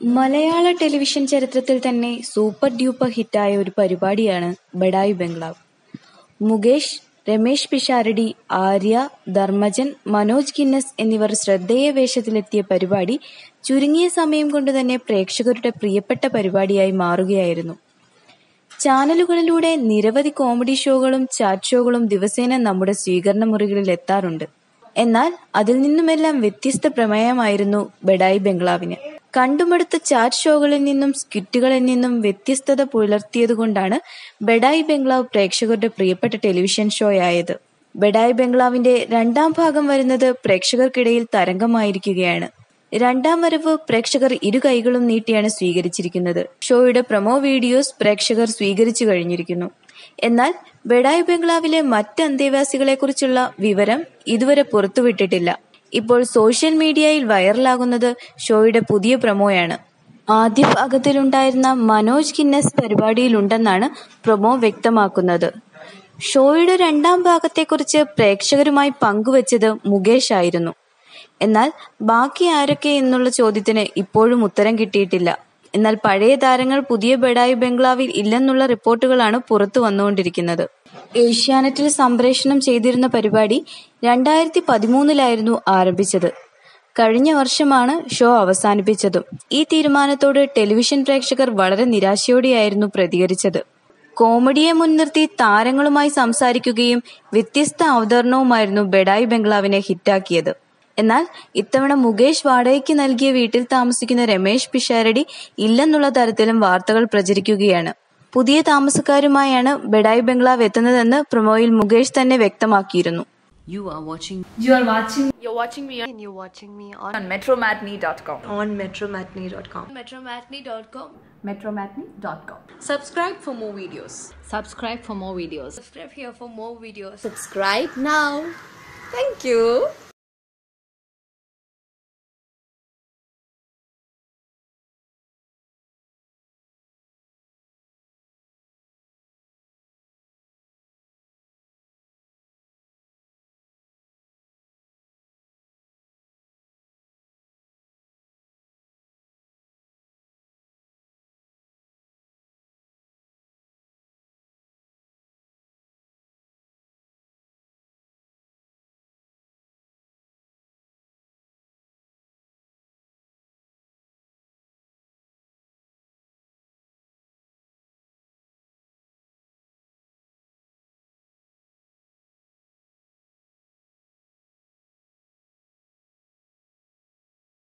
മലയാള television ചരിത്രത്തിൽ തന്നെ super duper ഹിറ്റായ ഒരു പരിപാടിയാണ് ബഡായി ബംഗ്ലാവ്. മുകേഷ് രമേശ് പിഷാരടി ആര്യ ധർമ്മജൻ മനോജ് കിന്നസ് എന്നിവർ ശ്രദ്ധേയ വേഷത്തിലെത്തിയ പരിപാടി ചുരുങ്ങിയ സമയം കൊണ്ട് തന്നെ പ്രേക്ഷകരുടെ പ്രിയപ്പെട്ട പരിപാടിയായി മാറുകയായിരുന്നു. ചാനലുകളിലൂടെ നിരവധി കോമഡി ഷോകളും ചാറ്റ് ഷോകളും ദിവസേന നമ്മുടെ സ്വീകരണ മുറികളിൽ എത്താറുണ്ട്. എന്നാൽ അതിൽ നിന്നുമെല്ലാം വ്യത്യസ്ത പ്രമേയമായിരുന്നു ബഡായി ബംഗ്ലാവിന്. കണ്ടുമടുത്ത ചാറ്റ് ഷോകളിൽ നിന്നും സ്കിറ്റുകളിൽ നിന്നും വ്യത്യസ്തത പുലർത്തിയതുകൊണ്ടാണ് ബഡായി ബംഗ്ലാവ് പ്രേക്ഷകരുടെ പ്രിയപ്പെട്ട ടെലിവിഷൻ ഷോ ഷോയായത് ബഡായി ബംഗ്ലാവിന്റെ രണ്ടാം ഭാഗം വരുന്നത് പ്രേക്ഷകർക്കിടയിൽ തരംഗമായിരിക്കുകയാണ്. രണ്ടാം വരവ് പ്രേക്ഷകർ ഇരു കൈകളും നീട്ടിയാണ് സ്വീകരിച്ചിരിക്കുന്നത്. ഷോയുടെ പ്രൊമോ വീഡിയോസ് പ്രേക്ഷകർ സ്വീകരിച്ചു കഴിഞ്ഞിരിക്കുന്നു. എന്നാൽ ബഡായി ബംഗ്ലാവിലെ മറ്റ് അന്തേവാസികളെക്കുറിച്ചുള്ള വിവരം ഇതുവരെ പുറത്തുവിട്ടിട്ടില്ല. ഇപ്പോൾ സോഷ്യൽ മീഡിയയിൽ വൈറലാകുന്നത് ഷോയുടെ പുതിയ പ്രൊമോയാണ്. ആദ്യ ഭാഗത്തിലുണ്ടായിരുന്ന മനോജ് കിന്നസ് പരിപാടിയിലുണ്ടെന്നാണ് പ്രൊമോ വ്യക്തമാക്കുന്നത്. ഷോയുടെ രണ്ടാം ഭാഗത്തെക്കുറിച്ച് പ്രേക്ഷകരുമായി പങ്കുവച്ചത് മുകേഷ് ആയിരുന്നു. എന്നാൽ ബാക്കി ആരൊക്കെ എന്നുള്ള ചോദ്യത്തിന് ഇപ്പോഴും ഉത്തരം കിട്ടിയിട്ടില്ല. എന്നാൽ പഴയ താരങ്ങൾ പുതിയ ബഡായി ബംഗ്ലാവിൽ ഇല്ലെന്നുള്ള റിപ്പോർട്ടുകളാണ് പുറത്തു വന്നുകൊണ്ടിരിക്കുന്നത്. ഏഷ്യാനെറ്റിൽ സംപ്രേഷണം ചെയ്തിരുന്ന പരിപാടി രണ്ടായിരത്തി പതിമൂന്നിലായിരുന്നു ആരംഭിച്ചത്. കഴിഞ്ഞ വർഷമാണ് ഷോ അവസാനിപ്പിച്ചതും. ഈ തീരുമാനത്തോട് ടെലിവിഷൻ പ്രേക്ഷകർ വളരെ നിരാശയോടെയായിരുന്നു പ്രതികരിച്ചത്. കോമഡിയെ മുൻനിർത്തി താരങ്ങളുമായി സംസാരിക്കുകയും വ്യത്യസ്ത അവതരണവുമായിരുന്നു ബഡായി ബംഗ്ലാവിനെ ഹിറ്റാക്കിയത്. എന്നാൽ ഇത്തവണ മുകേഷ് വാടകയ്ക്ക് നൽകിയ വീട്ടിൽ താമസിക്കുന്ന രമേശ് പിഷാരടി ഇല്ലെന്നുള്ള തരത്തിലും വാർത്തകൾ പ്രചരിക്കുകയാണ് പുതിയ താമസക്കാരുമായാണ് ബഡായി ബംഗ്ലാവ് എത്തുന്നതെന്ന് പ്രൊമോയിൽ മുകേഷ് തന്നെ വ്യക്തമാക്കിയിരുന്നു You are watching You are watching You're watching me and you're watching me on, on metromatney.com. on metromatney.com. metromatney.com. Metromatney.com. Subscribe for more videos. subscribe for more videos Subscribe here for more videos. Subscribe now. Thank you.